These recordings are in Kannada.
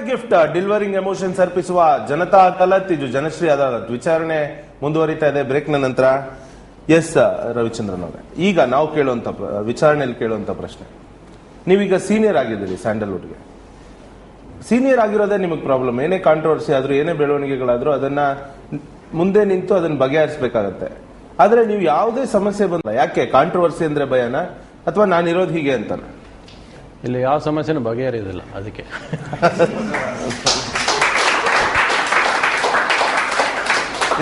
ಗಿಫ್ಟ್ ಡಿಲಿವರಿಂಗ್ ಎಮೋಷನ್ಸ್ ಅರ್ಪಿಸುವ ಜನತಾ ಕಲತ್. ಇದು ಜನಶ್ರೀ ಅದಾಲತ್ ವಿಚಾರಣೆ ಮುಂದುವರಿತಾ ಇದೆ. ಬ್ರೇಕ್ನ ನಂತರ ಎಸ್ ರವಿಚಂದ್ರನ್ ಅವರೇ. ಈಗ ನಾವು ಕೇಳುವಂತ ವಿಚಾರಣೆಯಲ್ಲಿ ಕೇಳುವಂತ ಪ್ರಶ್ನೆ. ನೀವೀಗ ಸೀನಿಯರ್ ಆಗಿದ್ದೀರಿ ಸ್ಯಾಂಡಲ್ವುಡ್ಗೆ. ಸೀನಿಯರ್ ಆಗಿರೋದೇ ನಿಮಗೆ ಪ್ರಾಬ್ಲಮ್ ಏನೇ ಕಾಂಟ್ರವರ್ಸಿ ಆದ್ರೂ, ಏನೇ ಬೆಳವಣಿಗೆಗಳಾದ್ರೂ ಅದನ್ನ ಮುಂದೆ ನಿಂತು ಅದನ್ನ ಬಗೆಹರಿಸಬೇಕಾಗತ್ತೆ. ಆದ್ರೆ ನೀವು ಯಾವುದೇ ಸಮಸ್ಯೆ ಬಂದ, ಯಾಕೆ? ಕಾಂಟ್ರವರ್ಸಿ ಅಂದ್ರೆ ಭಯನ? ಅಥವಾ ನಾನಿರೋದು ಹೀಗೆ ಅಂತಾನ? ಇಲ್ಲಿ ಯಾವ ಸಮಸ್ಯೆನೂ ಬಗೆಹರಿಯೋದಿಲ್ಲ ಅದಕ್ಕೆ.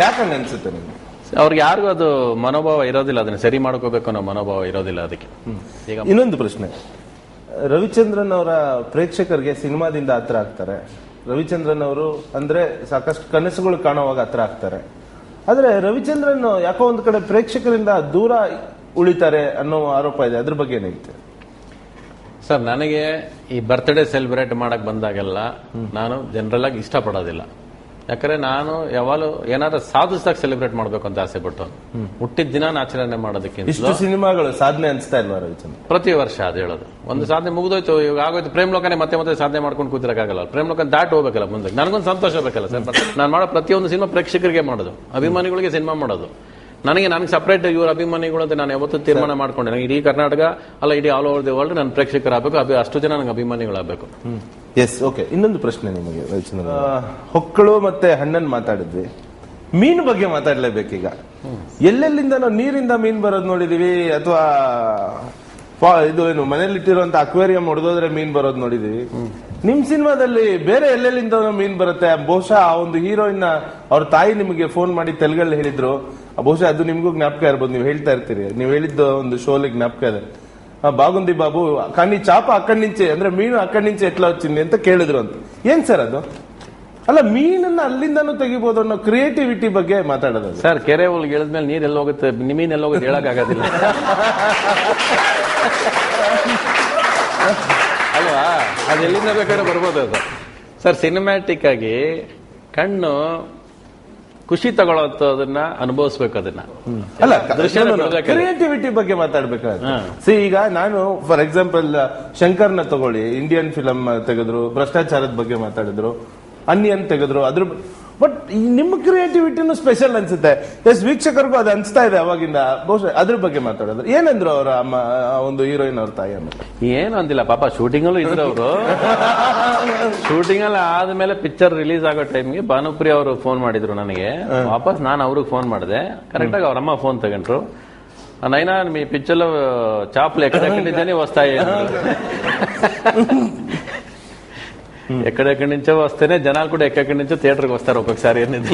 ಯಾಕಂಗ ಅನ್ಸುತ್ತೆ ನಿಮ್ಗೆ? ಅವ್ರಿಗೆ ಯಾರಿಗೂ ಅದು ಮನೋಭಾವ ಇರೋದಿಲ್ಲ ಅದನ್ನ ಸರಿ ಮಾಡ್ಕೋಬೇಕು ಅನ್ನೋ ಮನೋಭಾವ ಇರೋದಿಲ್ಲ ಅದಕ್ಕೆ. ಈಗ ಇನ್ನೊಂದು ಪ್ರಶ್ನೆ. ರವಿಚಂದ್ರನ್ ಅವರ ಪ್ರೇಕ್ಷಕರಿಗೆ ಸಿನಿಮಾದಿಂದ ಹತ್ರ ಆಗ್ತಾರೆ. ರವಿಚಂದ್ರನ್ ಅವರು ಅಂದ್ರೆ ಸಾಕಷ್ಟು ಕನಸುಗಳು ಕಾಣುವಾಗ ಹತ್ರ ಆಗ್ತಾರೆ. ಆದ್ರೆ ರವಿಚಂದ್ರನ್ ಯಾಕೋ ಒಂದು ಕಡೆ ಪ್ರೇಕ್ಷಕರಿಂದ ದೂರ ಉಳಿತಾರೆ ಅನ್ನೋ ಆರೋಪ ಇದೆ. ಅದ್ರ ಬಗ್ಗೆ ಏನಾಗುತ್ತೆ ಸರ್ ನನಗೆ ಈ ಬರ್ತ್ಡೇ ಸೆಲೆಬ್ರೇಟ್ ಮಾಡಕ್ ಬಂದಾಗೆಲ್ಲ ನಾನು ಜನರಲ್ ಆಗಿ ಇಷ್ಟಪಡೋದಿಲ್ಲ. ಯಾಕಂದ್ರೆ ನಾನು ಯಾವಾಗಲೂ ಏನಾದ್ರು ಸಾಧಿಸಿದಾಗ ಸೆಲೆಬ್ರೇಟ್ ಮಾಡ್ಬೇಕು ಅಂತ ಆಸೆ ಪಟ್ಟು ಹುಟ್ಟಿದ ದಿನ ಆಚರಣೆ ಮಾಡೋದಕ್ಕಿಂತ ಇಷ್ಟು ಸಿನಿಮಾಗಳು ಸಾಧನೆ ಅನ್ಸ್ತಾ ಇಲ್ವಾ ರವಿಚಂದ್ರ? ಪ್ರತಿ ವರ್ಷ ಅದು ಹೇಳೋದು. ಒಂದು ಸಾಧನೆ ಮುಗಿದೋಯ್ತು ಇವಾಗ ಆಗೋಯ್ತು. ಪ್ರೇಮ್ ಲೋಕನೇ ಮತ್ತೆ ಮತ್ತೆ ಸಾಧನೆ ಮಾಡ್ಕೊಂಡು ಕೂತಿರಕ್ಕಾಗಲ್ಲ. ಪ್ರೇಮ್ ಲೋಕ ದಾಟ್ ಹೋಗ್ಬೇಕಲ್ಲ ಮುಂದೆ. ನನಗೊಂದು ಸಂತೋಷ ಬೇಕಲ್ಲ ಸರ್. ನಾನು ಮಾಡೋ ಪ್ರತಿಯೊಂದು ಸಿನಿಮಾ ಪ್ರೇಕ್ಷಕರಿಗೆ ಮಾಡೋದು. ಅಭಿಮಾನಿಗಳಿಗೆ ಸಿನಿಮಾ ಮಾಡೋದು. ನನಗೆ ನನಗೆ ಸಪ್ರೇಟ್ ಇವ್ರ ಅಭಿಮಾನಿಗಳು ಅಂತ ನಾನು ಯಾವತ್ತೂ ತೀರ್ಮಾನ ಮಾಡ್ಕೊಂಡೆ ನನಗೆ ಇಡೀ ಕರ್ನಾಟಕ ಅಲ್ಲ ಇಡೀ ಆಲ್ ಓವರ್ ದಿ ವರ್ಲ್ಡ್ ನನ್ನ ಪ್ರೇಕ್ಷಕರಾಗಬೇಕು ಅಭಿ ಅಷ್ಟು ಜನ ನನಗೆ ಅಭಿಮಾನಿಗಳಾಗಬೇಕು. ಎಸ್ ಓಕೆ ಇನ್ನೊಂದು ಪ್ರಶ್ನೆ ನಿಮಗೆ ರವಿಚಂದ್ರ ಹೊಕ್ಕಳು ಮತ್ತೆ ಹಣ್ಣನ್ ಮಾತಾಡಿದ್ವಿ. ಮೀನು ಬಗ್ಗೆ ಮಾತಾಡ್ಲೇಬೇಕೀಗ. ಎಲ್ಲೆಲ್ಲಿಂದ ನಾವು ನೀರಿಂದ ಮೀನ್ ಬರೋದು ನೋಡಿದೀವಿ ಅಥವಾ ಇದು ಏನು ಮನೇಲಿ ಇಟ್ಟಿರುವಂತ ಅಕ್ವೇರಿಯಂ ಹೊಡೆದೋದ್ರೆ ಮೀನ್ ಬರೋದು ನೋಡಿದೀವಿ. ನಿಮ್ ಸಿನಿಮಾದಲ್ಲಿ ಬೇರೆ ಎಲ್ಲೆಲ್ಲಿಂದ ಮೀನ್ ಬರುತ್ತೆ? ಬಹುಶಃ ಆ ಒಂದು ಹೀರೋಯಿನ್ ಅವ್ರ ತಾಯಿ ನಿಮಗೆ ಫೋನ್ ಮಾಡಿ ತೆಲುಗಲ್ಲಿ ಹೇಳಿದ್ರು. ಬಹುಶಃ ಅದು ನಿಮಗೂ ಜ್ಞಾಪಕ ಇರ್ಬೋದು, ನೀವು ಹೇಳ್ತಾ ಇರ್ತೀರಿ. ನೀವು ಹೇಳಿದ್ದ ಒಂದು ಶೋಲಿ ಜ್ಞಾಪಕ ಇದೆ. ಬಾಗುಂದಿ ಬಾಬು కానీ ಚಾಪ అక్కడి ನಿಂಚೆ ಅಂದ್ರೆ ಮೀನು అక్కడి ನಿಂಚೆ ಎಟ್ಲ వచ్చింది ಅಂತ ಕೇಳಿದ್ರು ಅಂತ. ಏನ್ ಸರ್ ಅದು? ಅಲ್ಲ, ಮೀನನ್ನ ಅಲ್ಲಿಂದನೂ ತೆಗಿಬಹುದು ಅನ್ನೋ ಕ್ರಿಯೇಟಿವಿಟಿ ಬಗ್ಗೆ ಮಾತಾಡೋದು ಸರ್, ಕೆರೆ ಒಳಗೆ ಹೇಳಿದ್ಮೇಲೆ ನೀರ್ ಎಲ್ಲ ಹೋಗುತ್ತೆ ಮೀನ್ ಎಲ್ಲ ಹೋಗುತ್ತೆ ಹೇಳಕ್ ಆಗೋದಿಲ್ಲ. ಅಲ್ವಾ? ಅದೆಲ್ಲಿಂದ ಬೇಕಾದ್ರೆ ಬರ್ಬೋದು ಅದು. ಸರ್ ಸಿನಿಮ್ಯಾಟಿಕ್ ಆಗಿ ಕಣ್ಣು ಖುಷಿ ತಗೊಳ್ಳೋದನ್ನ ಅನುಭವಿಸ್ಬೇಕು ಅದನ್ನ ಅಲ್ಲ. ಕ್ರಿಯೇಟಿವಿಟಿ ಬಗ್ಗೆ ಮಾತಾಡ್ಬೇಕಾದ್ರೆ. ಸಿ ಈಗ ನಾನು ಫಾರ್ ಎಕ್ಸಾಂಪಲ್ ಶಂಕರ್ನ ತಗೊಳ್ಳಿ ಇಂಡಿಯನ್ ಫಿಲಂ ತೆಗೆದ್ರು ಭ್ರಷ್ಟಾಚಾರದ ಬಗ್ಗೆ ಮಾತಾಡಿದ್ರು ಅನ್ಯನ್ ತೆಗೆದ್ರು ಅದ್ರ ಬಟ್ ನಿಮ್ಮ ಕ್ರಿಯೇಟಿವಿಟಿನೂ ಸ್ಪೆಷಲ್ ಅನ್ಸುತ್ತೆ ಎಸ್ ವೀಕ್ಷಕರಿಗೂ ಅದು ಅನ್ಸ್ತಾ ಇದೆ ಅವಾಗಿಂದ ಬಹುಶಃ ಅದ್ರ ಬಗ್ಗೆ ಮಾತಾಡಿದ್ರು ಏನಂದ್ರು ಅವರ ಅಮ್ಮ ಆ ಒಂದು ಹೀರೋಯಿನ್ ಅವ್ರ ತಾಯಿ ಆಮೇಲೆ ಏನು ಅಂದಿಲ್ಲ ಪಾಪ ಶೂಟಿಂಗ್ ಅಲ್ಲೂ ಇದ್ರು ಅವರು ಶೂಟಿಂಗ್ ಅಲ್ಲಿ ಆದ್ಮೇಲೆ ಪಿಕ್ಚರ್ ರಿಲೀಸ್ ಆಗೋ ಟೈಮ್ಗೆ ಭಾನುಪ್ರಿಯ ಅವರು ಫೋನ್ ಮಾಡಿದ್ರು ನನಗೆ ವಾಪಸ್ ನಾನು ಅವ್ರಿಗೆ ಫೋನ್ ಮಾಡಿದೆ ಕರೆಕ್ಟ್ ಆಗಿ ಅವ್ರಮ್ಮ ಫೋನ್ ತಗೊಂಡ್ರು నైనా మీ పిక్చర్లో చేపలు ఎక్కడెక్కడి నుంచని వస్తాయి అన్నారు. ఎక్కడెక్కడి నుంచో వస్తేనే జనాలు కూడా ఎక్కడెక్కడి నుంచో థియేటర్కి వస్తారు ఒక్కొక్కసారి అనేది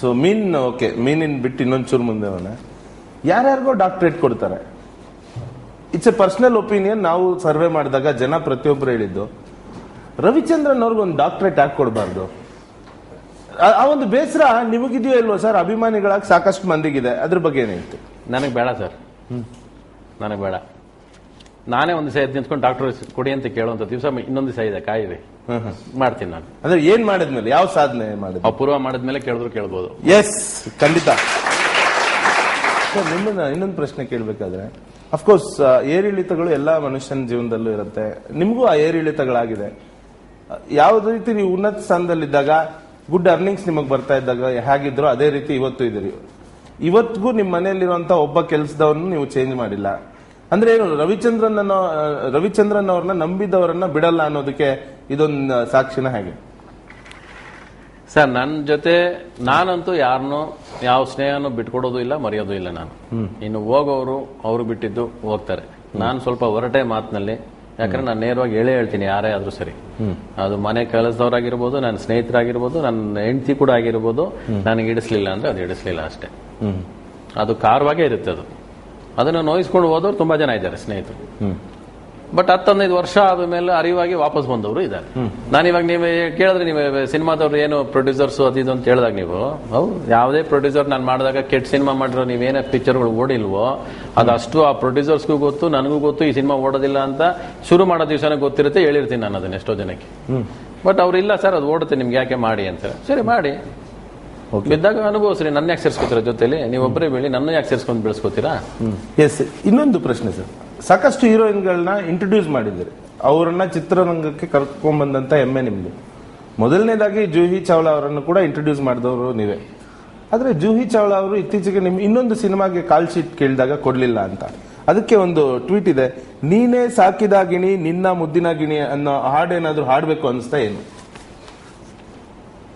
ಸೊ ಮೀನ್ ಓಕೆ ಮೀನಿನ ಬಿಟ್ಟು ಇನ್ನೊಂಚೂರು ಮುಂದೆ ಅವನ ಯಾರ್ಯಾರಿಗೋ ಡಾಕ್ಟರೇಟ್ ಕೊಡ್ತಾರೆ ಇಟ್ಸ್ ಎ ಪರ್ಸನಲ್ ಒಪಿನಿಯನ್ ನಾವು ಸರ್ವೆ ಮಾಡಿದಾಗ ಜನ ಪ್ರತಿಯೊಬ್ಬರು ಹೇಳಿದ್ದು ರವಿಚಂದ್ರನ್ ಅವ್ರಿಗೆ ಒಂದು ಡಾಕ್ಟರೇಟ್ ಯಾಕೆ ಕೊಡಬಾರ್ದು ಆ- ಆ ಒಂದು ಬೇಸರ ನಿಮಗಿದೆಯೋ ಇಲ್ವೋ ಸರ್ ಅಭಿಮಾನಿಗಳಾಗಿ ಸಾಕಷ್ಟು ಮಂದಿಗಿದೆ ಅದ್ರ ಬಗ್ಗೆ ಏನಾಯ್ತು ನನಗೆ ಬೇಡ ಸರ್ ನನಗೆ ಬೇಡ. ನಾನೇ ಒಂದು ಸೈ ನಿಂತ್ಕೊಂಡು ಡಾಕ್ಟರ್ ಕೊಡಿ ಅಂತ ಕೇಳುವಂತ ದಿವಸ ಇನ್ನೊಂದು ಸೈ ಇದೆ ಕಾಯಿರಿ. ಮಾಡ್ತೀನಿ ನಾನು. ಅಂದ್ರೆ ಏನ್ ಮಾಡಿದ್ಮೇಲೆ ಯಾವ ಸಾಧನೆ ಮಾಡಿದ್ಮೇಲೆ? ಅಪೂರ್ವ ಮಾಡಿದ್ಮೇಲೆ ಕೇಳಿದ್ರು ಕೇಳ್ಬೋದು. ಎಸ್ ಖಂಡಿತ. ನಿಮ್ಮನ್ನ ಇನ್ನೊಂದು ಪ್ರಶ್ನೆ ಕೇಳಬೇಕಾದ್ರೆ ಅಫ್ಕೋರ್ಸ್ ಏರಿಳಿತಗಳು ಎಲ್ಲ ಮನುಷ್ಯನ ಜೀವನದಲ್ಲೂ ಇರುತ್ತೆ. ನಿಮಗೂ ಆ ಏರಿಳಿತಗಳಾಗಿದೆ ಯಾವ ರೀತಿ ನೀವು ಉನ್ನತ ಸ್ಥಾನದಲ್ಲಿದ್ದಾಗ ಗುಡ್ ಅರ್ನಿಂಗ್ಸ್ ನಿಮಗೆ ಬರ್ತಾ ಇದ್ದಾಗ ಹೇಗಿದ್ರು ಅದೇ ರೀತಿ ಇವತ್ತು ಇದ್ದೀರಿ. ಇವತ್ತಿಗೂ ನಿಮ್ಮ ಮನೆಯಲ್ಲಿರುವಂತಹ ಒಬ್ಬ ಕೆಲಸದವನ್ನ ನೀವು ಚೇಂಜ್ ಮಾಡಿಲ್ಲ. ಅಂದ್ರೆ ಏನು ರವಿಚಂದ್ರನ್ ಅನ್ನೋ ರವಿಚಂದ್ರನ್ ಅವ್ರನ್ನ ನಂಬಿದವರನ್ನ ಬಿಡಲ್ಲ ಅನ್ನೋದಕ್ಕೆ ಇದೊಂದು ಸಾಕ್ಷಿನ ಹಾಗೆ. ಸರ್ ನನ್ನ ಜೊತೆ ನಾನಂತೂ ಯಾರನ್ನೂ ಯಾವ ಸ್ನೇಹನೂ ಬಿಟ್ಕೊಡೋದು ಇಲ್ಲ ಮರೆಯೋದು ಇಲ್ಲ ನಾನು. ಇನ್ನು ಹೋಗೋರು ಅವರು ಬಿಟ್ಟಿದ್ದು ಹೋಗ್ತಾರೆ. ನಾನು ಸ್ವಲ್ಪ ಹೊರಟೆ ಮಾತಿನಲ್ಲಿ ಯಾಕಂದ್ರೆ ನಾನು ನೇರವಾಗಿ ಹೇಳೇ ಹೇಳ್ತೀನಿ ಯಾರೇ ಆದ್ರೂ ಸರಿ. ಅದು ಮನೆ ಕೆಲಸದವರಾಗಿರ್ಬೋದು ನನ್ನ ಸ್ನೇಹಿತರಾಗಿರ್ಬೋದು ನನ್ನ ಹೆಂಡತಿ ಕೂಡ ಆಗಿರ್ಬೋದು ನನಗೆ ಇಡಿಸ್ಲಿಲ್ಲ ಅಂದ್ರೆ ಅದು ಇಡಿಸ್ಲಿಲ್ಲ ಅಷ್ಟೇ. ಅದು ಕಾರವಾಗೇ ಇರುತ್ತೆ ಅದು. ಅದನ್ನು ನೋಯಿಸ್ಕೊಂಡು ಹೋದವರು ತುಂಬಾ ಜನ ಇದ್ದಾರೆ ಸ್ನೇಹಿತರು. ಬಟ್ ಹತ್ತೊಂದೈದು ವರ್ಷ ಆದ ಮೇಲೆ ಅರಿವಾಗಿ ವಾಪಸ್ ಬಂದವರು ಇದ್ದಾರೆ. ನಾನು ಇವಾಗ ನೀವು ಕೇಳಿದ್ರೆ ನೀವು ಸಿನಿಮಾದವ್ರು ಏನು ಪ್ರೊಡ್ಯೂಸರ್ಸ್ ಅದು ಇದು ಅಂತ ಹೇಳಿದಾಗ ನೀವು ಹೌದು ಯಾವುದೇ ಪ್ರೊಡ್ಯೂಸರ್ ನಾನು ಮಾಡಿದಾಗ ಕೆಟ್ಟ ಸಿನಿಮಾ ಮಾಡಿರೋ ನೀವೇನೇ ಪಿಕ್ಚರ್ಗಳು ಓಡಿಲ್ವೋ ಅದಷ್ಟು ಆ ಪ್ರೊಡ್ಯೂಸರ್ಸ್ಗೂ ಗೊತ್ತು ನನಗೂ ಗೊತ್ತು ಈ ಸಿನಿಮಾ ಓಡೋದಿಲ್ಲ ಅಂತ ಶುರು ಮಾಡೋ ದಿವಸನೇ ಗೊತ್ತಿರುತ್ತೆ ಹೇಳಿರ್ತೀನಿ ನಾನು ಅದನ್ನ ಎಷ್ಟೋ ಜನಕ್ಕೆ. ಬಟ್ ಅವ್ರು ಇಲ್ಲ ಸರ್ ಅದು ಓಡುತ್ತೆ ನಿಮ್ಗೆ ಯಾಕೆ ಮಾಡಿ? ಅಂತ ಸರಿ ಮಾಡಿ. ಬಿದ್ದಾಗ ಅನುಭವಿಸ್ರಿ ನನ್ನ ಯಾಕೆ ಸೇರಿಸ್ಕೋತೀರ ಜೊತೆಲಿ? ನೀವೊಬ್ಬರೇ ಬೆಳಿ ನನ್ನ ಯಾಕೆ ಸೇರಿಸ್ಕೊಂಡು ಬೆಳೆಸ್ಕೊತೀರಾ? ಎಸ್ ಇನ್ನೊಂದು ಪ್ರಶ್ನೆ ಸರ್. ಸಾಕಷ್ಟು ಹೀರೋಯಿನ್ಗಳನ್ನ ಇಂಟ್ರೊಡ್ಯೂಸ್ ಮಾಡಿದ್ದೀರಿ. ಅವರನ್ನ ಚಿತ್ರರಂಗಕ್ಕೆ ಕರ್ಕೊಂಡ್ ಬಂದಂತ ಹೆಮ್ಮೆ ನಿಮ್ದು. ಮೊದಲನೇದಾಗಿ ಜೂಹಿ ಚಾವ್ಲಾ ಅವರನ್ನು ಕೂಡ ಇಂಟ್ರೊಡ್ಯೂಸ್ ಮಾಡಿದವರು ನೀವೇ. ಆದ್ರೆ ಜೂಹಿ ಚಾವ್ಲಾ ಅವರು ಇತ್ತೀಚೆಗೆ ನಿಮ್ ಇನ್ನೊಂದು ಸಿನಿಮಾಗೆ ಕಾಲ್ ಶೀಟ್ ಕೇಳಿದಾಗ ಕೊಡ್ಲಿಲ್ಲ ಅಂತ. ಅದಕ್ಕೆ ಒಂದು ಟ್ವೀಟ್ ಇದೆ ನೀನೇ ಸಾಕಿದ ಗಿಣಿ ನಿನ್ನ ಮುದ್ದಿನ ಗಿಣಿ ಅನ್ನೋ ಹಾಡೇನಾದ್ರೂ ಹಾಡ್ಬೇಕು ಅನಿಸ್ತಾ ಏನು?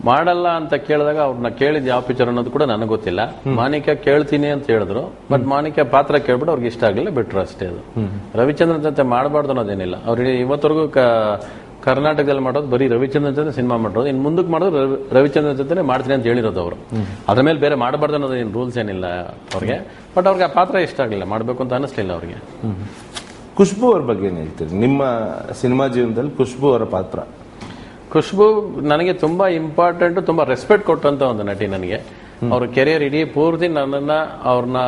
ಮಾಡಲ್ಲ ಅಂತ ಕೇಳಿದಾಗ ಅವ್ರನ್ನ ಕೇಳಿದ್ ಯಾವ ಪಿಕ್ಚರ್ ಅನ್ನೋದು ಕೂಡ ನನಗೆ ಗೊತ್ತಿಲ್ಲ. ಮಾಣಿಕ್ಯ ಕೇಳ್ತೀನಿ ಅಂತ ಹೇಳಿದ್ರು. ಬಟ್ ಮಾಣಿಕ್ಯ ಪಾತ್ರ ಕೇಳ್ಬಿಟ್ಟು ಅವ್ರಿಗೆ ಇಷ್ಟ ಆಗಲಿಲ್ಲ ಬಿಟ್ರು ಅಷ್ಟೇ ಅದು. ರವಿಚಂದ್ರನ್ ಜೊತೆ ಮಾಡಬಾರ್ದು ಅನ್ನೋದೇನಿಲ್ಲ. ಅವ್ರಿಗೆ ಇವತ್ತರೆಗೂ ಕರ್ನಾಟಕದಲ್ಲಿ ಮಾಡೋದು ಬರೀ ರವಿಚಂದ್ರನ್ ಜೊತೆ ಸಿನಿಮಾ ಮಾಡೋದು ಇನ್ನು ಮುಂದಕ್ಕೆ ಮಾಡೋದು ರವಿ- ರವಿಚಂದ್ರನ್ ಜೊತೆ ಮಾಡ್ತೀನಿ ಅಂತ ಹೇಳಿರೋದು ಅವರು. ಅದ್ರ ಮೇಲೆ ಬೇರೆ ಮಾಡಬಾರ್ದು ಅನ್ನೋದು ಏನು ರೂಲ್ಸ್ ಏನಿಲ್ಲ ಅವ್ರಿಗೆ. ಬಟ್ ಅವ್ರಿಗೆ ಆ ಪಾತ್ರ ಇಷ್ಟ ಆಗಲಿಲ್ಲ ಮಾಡಬೇಕು ಅಂತ ಅನಿಸ್ಲಿಲ್ಲ ಅವ್ರಿಗೆ. ಖುಷ್ಬು ಅವ್ರ ಬಗ್ಗೆ ಏನ್ ಹೇಳ್ತೀರಿ? ನಿಮ್ಮ ಸಿನಿಮಾ ಜೀವನದಲ್ಲಿ ಖುಷ್ಬು ಅವರ ಪಾತ್ರ. ಖುಷ್ಬು ನನಗೆ ತುಂಬಾ ಇಂಪಾರ್ಟೆಂಟ್ ತುಂಬಾ ರೆಸ್ಪೆಕ್ಟ್ ಕೊಟ್ಟಂತ ಒಂದು ನಟಿ ನನಗೆ. ಅವ್ರ ಕೆರಿಯರ್ ಇಡೀ ಪೂರ್ತಿ ನನ್ನನ್ನ, ಅವ್ರನ್ನ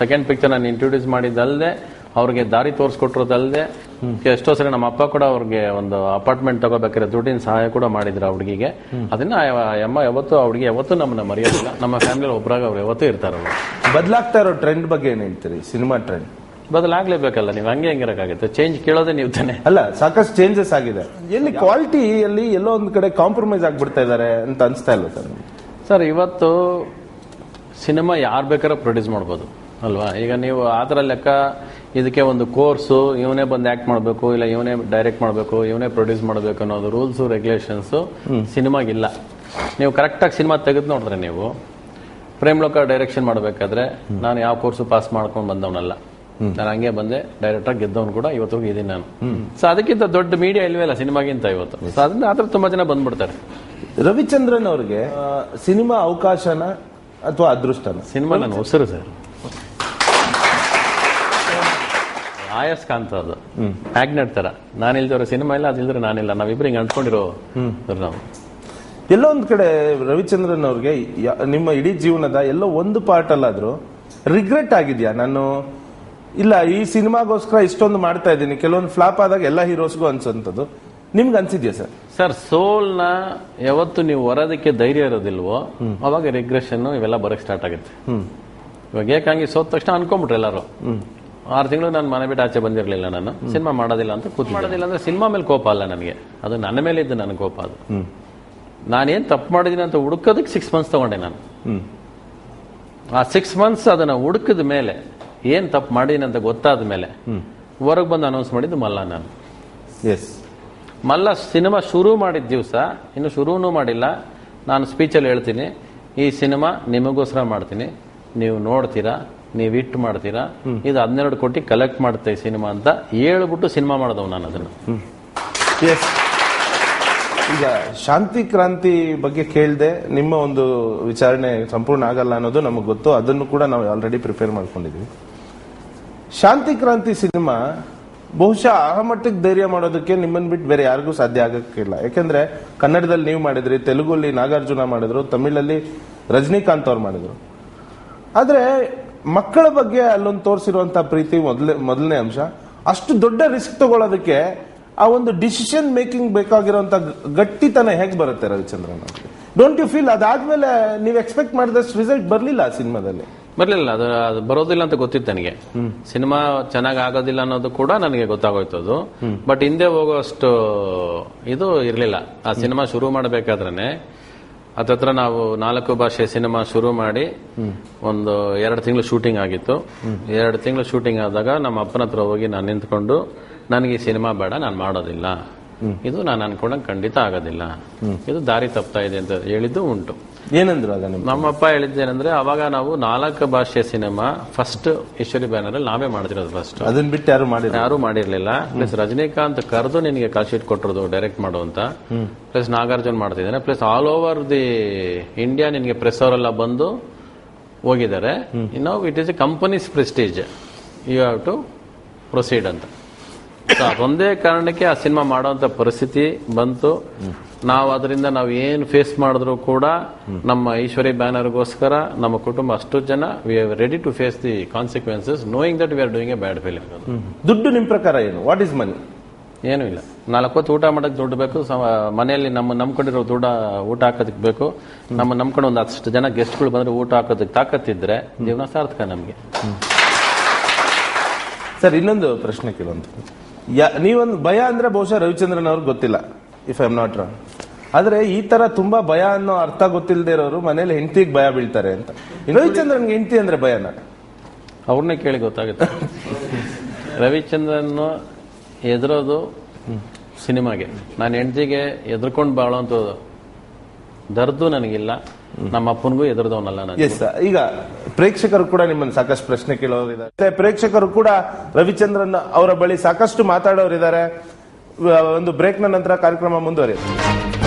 ಸೆಕೆಂಡ್ ಪಿಕ್ಚರ್ ನಾನು ಇಂಟ್ರೊಡ್ಯೂಸ್ ಮಾಡಿದ್ದಲ್ಲದೆ ಅವ್ರಿಗೆ ದಾರಿ ತೋರಿಸ್ಕೊಟ್ರೋದಲ್ಲದೆ ಎಷ್ಟೋ ಸರಿ ನಮ್ಮ ಅಪ್ಪ ಕೂಡ ಅವ್ರಿಗೆ ಒಂದು ಅಪಾರ್ಟ್ಮೆಂಟ್ ತಗೋಬೇಕಾದ್ರೆ ದುಡ್ಡಿನ ಸಹಾಯ ಕೂಡ ಮಾಡಿದ್ರು ಆ ಹುಡುಗಿಗೆ. ಅದನ್ನ ಅಮ್ಮ ಯಾವತ್ತೂ ಅವ್ರಿಗೆ ಹುಡುಗಿ ಯಾವತ್ತೂ ನಮ್ಮನ್ನ ಮರೆಯೋದಿಲ್ಲ. ನಮ್ಮ ಫ್ಯಾಮಿಲಿ ಒಬ್ಬರಾಗ ಅವ್ರು ಯಾವತ್ತೂ ಇರ್ತಾರೆ ಬದಲಾಗ್ತಾ ಇರೋ ಟ್ರೆಂಡ್ ಬಗ್ಗೆ ಏನ್ ಹೇಳ್ತೀರಿ? ಸಿನಿಮಾ ಟ್ರೆಂಡ್ ಬದಲಾಗ್ಲೇಬೇಕಲ್ಲ ನೀವು? ಹಂಗೆ ಹೆಂಗಿರಕ್ಕಾಗುತ್ತೆ? ಚೇಂಜ್ ಕೇಳೋದೇ ನೀವು ತಾನೆ. ಅಲ್ಲ ಸಾಕಷ್ಟು ಚೇಂಜಸ್ ಆಗಿದೆ. ಎಲ್ಲಿ ಕ್ವಾಲಿಟಿಯಲ್ಲಿ ಎಲ್ಲೋ ಒಂದು ಕಡೆ ಕಾಂಪ್ರಮೈಸ್ ಆಗ್ಬಿಡ್ತಾ ಇದ್ದಾರೆ ಅಂತ ಅನಿಸ್ತಾ ಇಲ್ಲ ಸರ್ ಸರ್ ಇವತ್ತು ಸಿನಿಮಾ ಯಾರು ಬೇಕಾದ್ರೆ ಪ್ರೊಡ್ಯೂಸ್ ಮಾಡ್ಬೋದು ಅಲ್ವಾ? ಈಗ ನೀವು ಆ ಥರ ಲೆಕ್ಕ ಇದಕ್ಕೆ ಒಂದು ಕೋರ್ಸು ಇವನೇ ಬಂದು ಆ್ಯಕ್ಟ್ ಮಾಡಬೇಕು ಇಲ್ಲ ಇವನೇ ಡೈರೆಕ್ಟ್ ಮಾಡಬೇಕು ಇವನೇ ಪ್ರೊಡ್ಯೂಸ್ ಮಾಡಬೇಕು ಅನ್ನೋದು ರೂಲ್ಸು ರೆಗ್ಯುಲೇಷನ್ಸು ಸಿನಿಮಾಗಿಲ್ಲ. ನೀವು ಕರೆಕ್ಟಾಗಿ ಸಿನಿಮಾ ತೆಗೆದು ನೋಡಿದ್ರೆ ನೀವು ಪ್ರೇಮ್ಲೋಕ ಡೈರೆಕ್ಷನ್ ಮಾಡಬೇಕಾದ್ರೆ ನಾನು ಯಾವ ಕೋರ್ಸು ಪಾಸ್ ಮಾಡ್ಕೊಂಡು ಬಂದವನಲ್ಲ. ನಾನು ಹಂಗೆ ಬಂದೆ ಡೈರೆಕ್ಟಾಗಿ ಗೆದ್ದವನು ಕೂಡ ಇವತ್ತಿಗೂ ಇದೀನಿ ನಾನು. ಸೊ ಅದಕ್ಕಿಂತ ದೊಡ್ಡ ಮೀಡಿಯಾ ಇಲ್ವೇ ಇಲ್ಲ ಸಿನಿಮಾಗಿಂತ ಇವತ್ತು. ಸೊ ಅದರಿಂದ ಆತರ ತುಂಬಾ ಜನ ಬಂದ್ಬಿಡ್ತಾರೆ. ರವಿಚಂದ್ರನ್ ಅವ್ರಿಗೆ ಸಿನಿಮಾ ಅವಕಾಶನ ಅಥವಾ ಅದೃಷ್ಟನ? ಸಿನಿಮಾ ನಾನು ಹೊಸರು ಸರ್. ಆಯಸ್ಕಾಂತ ಅದು. ಮ್ಯಾಗ್ನೆಟ್ ತರ. ನಾನು ಇಲ್ದವ್ರ ಸಿನಿಮಾ ಇಲ್ಲ ಅದಿಲ್ದ್ರೆ ನಾನಿಲ್ಲ. ನಾವಿಬ್ರು ಹಿಂಗೆ ಅಂದ್ಕೊಂಡಿರೋ ನಾವು. ಎಲ್ಲೋ ಒಂದು ಕಡೆ ರವಿಚಂದ್ರನ್ ಅವ್ರಿಗೆ ನಿಮ್ಮ ಇಡೀ ಜೀವನದ ಎಲ್ಲೋ ಒಂದು ಪಾರ್ಟ್ ಅಲ್ಲಾದ್ರೂ ರಿಗ್ರೆಟ್ ಆಗಿದ್ಯಾ? ನಾನು ಇಲ್ಲ ಈ ಸಿನಿಮಾಗೋಸ್ಕರ ಇಷ್ಟೊಂದು ಮಾಡ್ತಾ ಇದ್ದೀನಿ. ಕೆಲವೊಂದು ಫ್ಲಾಪ್ ಆದಾಗ ಎಲ್ಲ ಹೀರೋಸ್ಗೂ ಅನ್ಸಂತದ್ದು ನಿಮ್ಗೆ ಅನ್ಸಿದ್ಯಾ ಸರ್? ಸರ್ ಸೋಲ್ನ ಯಾವತ್ತು ನೀವು ಹೊರೋದಕ್ಕೆ ಧೈರ್ಯ ಇರೋದಿಲ್ವೋ ಅವಾಗ ರಿಗ್ರೆಷನ್ ಇವೆಲ್ಲ ಬರಕ್ ಸ್ಟಾರ್ಟ್ ಆಗುತ್ತೆ. ಇವಾಗ ಏಕಾಂಗಿ ಸೋತ ತಕ್ಷಣ ಅನ್ಕೊಂಡ್ಬಿಟ್ರೆ ಎಲ್ಲರೂ. ಆರು ತಿಂಗಳು ನಾನು ಮನೆ ಬಿಟ್ಟು ಆಚೆ ಬಂದಿರಲಿಲ್ಲ ನಾನು. ಸಿನಿಮಾ ಮಾಡೋದಿಲ್ಲ ಅಂತ ಕೂತ್ ಮಾಡೋದಿಲ್ಲ ಅಂದ್ರೆ ಸಿನಿಮಾ ಮೇಲೆ ಕೋಪ ಅಲ್ಲ ನನಗೆ. ಅದು ನನ್ನ ಮೇಲೆ ಇದ್ದು ನನ್ನ ಕೋಪ ಅದು. ನಾನೇನು ತಪ್ಪು ಮಾಡಿದ್ದೀನಿ ಅಂತ ಹುಡುಕೋದಕ್ಕೆ ಸಿಕ್ಸ್ ಮಂತ್ಸ್ ತಗೊಂಡೆ ನಾನು. ಆ ಸಿಕ್ಸ್ ಮಂತ್ಸ್ ಅದನ್ನ ಹುಡುಕಿದ ಮೇಲೆ ಏನ್ ತಪ್ಪು ಮಾಡೀನಿ ಅಂತ ಗೊತ್ತಾದ ಮೇಲೆ ಹೊರಗೆ ಬಂದು ಅನೌನ್ಸ್ ಮಾಡಿದ್ದು ಮಲ್ಲ ನಾನು. ಎಸ್ ಮಲ್ಲ ಸಿನಿಮಾ ಶುರು ಮಾಡಿದ ದಿವಸ ಇನ್ನು ಶುರುನು ಮಾಡಿಲ್ಲ. ನಾನು ಸ್ಪೀಚಲ್ಲಿ ಹೇಳ್ತೀನಿ ಈ ಸಿನಿಮಾ ನಿಮಗೋಸ್ಕರ ಮಾಡ್ತೀನಿ. ನೀವು ನೋಡ್ತೀರಾ ನೀವು ಇಟ್ ಮಾಡ್ತೀರಾ? ಇದು ಹನ್ನೆರಡು ಕೋಟಿ ಕಲೆಕ್ಟ್ ಮಾಡುತ್ತೆ ಈ ಸಿನಿಮಾ ಅಂತ ಹೇಳ್ಬಿಟ್ಟು ಸಿನಿಮಾ ಮಾಡಿದವ್ ನಾನು ಅದನ್ನು. ಎಸ್ ಈಗ ಶಾಂತಿ ಕ್ರಾಂತಿ ಬಗ್ಗೆ ಕೇಳದೆ ನಿಮ್ಮ ಒಂದು ವಿಚಾರಣೆ ಸಂಪೂರ್ಣ ಆಗಲ್ಲ ಅನ್ನೋದು ನಮಗೆ ಗೊತ್ತು. ಅದನ್ನು ಕೂಡ ನಾವು ಆಲ್ರೆಡಿ ಪ್ರಿಪೇರ್ ಮಾಡ್ಕೊಂಡಿದ್ವಿ. ಶಾಂತಿ ಕ್ರಾಂತಿ ಸಿನಿಮಾ ಬಹುಶಃ ಆ ಮಟ್ಟಿಗೆ ಧೈರ್ಯ ಮಾಡೋದಕ್ಕೆ ನಿಮ್ಮನ್ನು ಬಿಟ್ಟು ಬೇರೆ ಯಾರಿಗೂ ಸಾಧ್ಯ ಆಗಕ್ಕಿಲ್ಲ. ಯಾಕೆಂದ್ರೆ ಕನ್ನಡದಲ್ಲಿ ನೀವು ಮಾಡಿದ್ರಿ, ತೆಲುಗಲ್ಲಿ ನಾಗಾರ್ಜುನ ಮಾಡಿದ್ರು, ತಮಿಳಲ್ಲಿ ರಜನಿಕಾಂತ್ ಅವ್ರು ಮಾಡಿದ್ರು. ಆದ್ರೆ ಮಕ್ಕಳ ಬಗ್ಗೆ ಅಲ್ಲೊಂದು ತೋರಿಸಿರುವಂತ ಪ್ರೀತಿ ಮೊದಲೇ, ಮೊದಲನೇ ಅಂಶ, ಅಷ್ಟು ದೊಡ್ಡ ರಿಸ್ಕ್ ತಗೊಳ್ಳೋದಕ್ಕೆ ಆ ಒಂದು ಡಿಸಿಷನ್ ಮೇಕಿಂಗ್ ಬೇಕಾಗಿರುವಂತ ಗಟ್ಟಿತನ ಹೇಗೆ ಬರುತ್ತೆ ರವಿಚಂದ್ರನ್ ಡೋಂಟ್ ಯು ಫೀಲ್ ಅದಾದ್ಮೇಲೆ ನೀವು ಎಕ್ಸ್ಪೆಕ್ಟ್ ಮಾಡಿದಷ್ಟು ರಿಸಲ್ಟ್ ಬರಲಿಲ್ಲ ಆ ಸಿನಿಮಾದಲ್ಲಿ? ಬರಲಿಲ್ಲ ಅದು ಅದು ಬರೋದಿಲ್ಲ ಅಂತ ಗೊತ್ತಿತ್ತು ನನಗೆ. ಸಿನಿಮಾ ಚೆನ್ನಾಗಿ ಆಗೋದಿಲ್ಲ ಅನ್ನೋದು ಕೂಡ ನನಗೆ ಗೊತ್ತಾಗೋಯ್ತು ಅದು ಬಟ್ ಹಿಂದೆ ಹೋಗೋಷ್ಟು ಇದು ಇರಲಿಲ್ಲ. ಆ ಸಿನಿಮಾ ಶುರು ಮಾಡಬೇಕಾದ್ರೆ ಹತ್ತತ್ರ ನಾವು ನಾಲ್ಕು ಭಾಷೆ ಸಿನಿಮಾ ಶುರು ಮಾಡಿ ಒಂದು ಎರಡು ತಿಂಗಳು ಶೂಟಿಂಗ್ ಆಗಿತ್ತು. ಎರಡು ತಿಂಗಳು ಶೂಟಿಂಗ್ ಆದಾಗ ನಮ್ಮ ಅಪ್ಪನ ಹತ್ರ ಹೋಗಿ ನಾನು ನಿಂತ್ಕೊಂಡು ನನಗೆ ಈ ಸಿನಿಮಾ ಬೇಡ ನಾನು ಮಾಡೋದಿಲ್ಲ. ಇದು ನಾನು ಅನ್ಕೊಂಡಂಗೆ ಖಂಡಿತ ಆಗೋದಿಲ್ಲ. ಇದು ದಾರಿ ತಪ್ತಾ ಇದೆ ಅಂತ ಹೇಳಿದ್ದು ಉಂಟು. ಏನಂದ್ರು ಆಗ ನಮ್ಮಪ್ಪ ಹೇಳಿದ್ದೇನೆಂದ್ರೆ ಅವಾಗ ನಾವು ನಾಲ್ಕು ಭಾಷೆ ಸಿನಿಮಾ ಫಸ್ಟ್ ಈಶ್ವರಿ ಬ್ಯಾನರ್ ಅಲ್ಲಿ ನಾವೇ ಮಾಡ್ತಿರೋದು ಫಸ್ಟ್ ಅದನ್ನ ಬಿಟ್ಟು ಯಾರು ಮಾಡಿ ಯಾರು ಮಾಡಿರ್ಲಿಲ್ಲ. ಪ್ಲಸ್ ರಜನಿಕಾಂತ್ ಕರೆದು ನಿನಗೆ ಕಾಲ್ ಶೀಟ್ ಕೊಟ್ಟಿರೋದು ಡೈರೆಕ್ಟ್ ಮಾಡು ಅಂತ. ಪ್ಲಸ್ ನಾಗಾರ್ಜುನ್ ಮಾಡ್ತಿದ್ದಾನೆ. Plus all over the India ನಿನಗೆ ಪ್ರೆಸ್ ಅವರೆಲ್ಲ ಬಂದು ಹೋಗಿದ್ದಾರೆ. Now it is a companies prestige you have to proceed ಅಂತ. So ಅದೊಂದೇ ಕಾರಣಕ್ಕೆ ಆ ಸಿನಿಮಾ ಮಾಡೋಂಥ ಪರಿಸ್ಥಿತಿ ಬಂತು. ನಾವು ಅದರಿಂದ ನಾವು ಏನು ಫೇಸ್ ಮಾಡಿದ್ರು ಕೂಡ ನಮ್ಮ ಐಶ್ವರ್ಯ ಬ್ಯಾನರ್ಗೋಸ್ಕರ ನಮ್ಮ ಕುಟುಂಬ ಅಷ್ಟು ಜನ we are ready to face the consequences knowing that we are doing a bad feeling ದುಡ್ಡು ನಿಮ್ಮ ಪ್ರಕಾರ ಏನು? ವಾಟ್ ಇಸ್ ಮನಿ ಏನೂ ಇಲ್ಲ. ನಾಲ್ಕು ಹೊತ್ತು ಊಟ ಮಾಡಕ್ ದುಡ್ಡು ಬೇಕು ಮನೆಯಲ್ಲಿ ನಮ್ಮ ನಂಬ್ಕೊಂಡಿರೋ ದುಡ್ಡ ಊಟ ಹಾಕೋದಕ್ಕೆ ಬೇಕು. ನಮ್ಮ ನಂಬ್ಕೊಂಡು ಒಂದು ಅಷ್ಟು ಜನ ಗೆಸ್ಟ್ಗಳು ಬಂದ್ರೆ ಊಟ ಹಾಕೋದಕ್ಕೆ ತಾಕತ್ತಿದ್ರೆ ಜೀವನ ಸಾರ್ಥಕ ನಮಗೆ. ಸರ್ ಇನ್ನೊಂದು ಪ್ರಶ್ನೆ ಕೇಳುವಂತ ಯಾ- ನೀವೊಂದು ಭಯ ಅಂದ್ರೆ ಬಹುಶಃ ರವಿಚಂದ್ರನ್ ಅವ್ರಿಗೆ ಗೊತ್ತಿಲ್ಲ if I am not wrong ಆದ್ರೆ ಈ ತರ ತುಂಬಾ ಭಯ ಅನ್ನೋ ಅರ್ಥ ಗೊತ್ತಿಲ್ಲದೆ ಇರೋರು ಮನೇಲಿ ಹೆಂಡತಿಗೆ ಭಯ ಬೀಳ್ತಾರೆ ಅಂತ. ರವಿಚಂದ್ರನ್ಗೆ ಹೆಂಡತಿ ಅಂದ್ರೆ ಭಯನ? ಅವ್ರನ್ನೇ ಕೇಳಿ ಗೊತ್ತಾಗುತ್ತೆ. ರವಿಚಂದ್ರನ್ ಎದುರೋದು ಸಿನಿಮಾಗೆ. ನಾನು ಹೆಂಡತಿಗೆ ಎದ್ರಕೊಂಡು ಬಾಳೋಂತ ದರ್ದು ನನಗಿಲ್ಲ. ನಮ್ಮ ಅಪ್ಪನಿಗೂ ಎದುರದವನಲ್ಲ ನಾನು. ಎಸ್ ಈಗ ಪ್ರೇಕ್ಷಕರು ಕೂಡ ನಿಮ್ಮನ್ನು ಸಾಕಷ್ಟು ಪ್ರಶ್ನೆ ಕೇಳೋರಿದ್ದಾರೆ. ಪ್ರೇಕ್ಷಕರು ಕೂಡ ರವಿಚಂದ್ರನ್ ಅವರ ಬಳಿ ಸಾಕಷ್ಟು ಮಾತಾಡೋರಿದ್ದಾರೆ. ಒಂದು ಬ್ರೇಕ್ನ ನಂತರ ಕಾರ್ಯಕ್ರಮ ಮುಂದುವರಿಯುತ್ತೆ.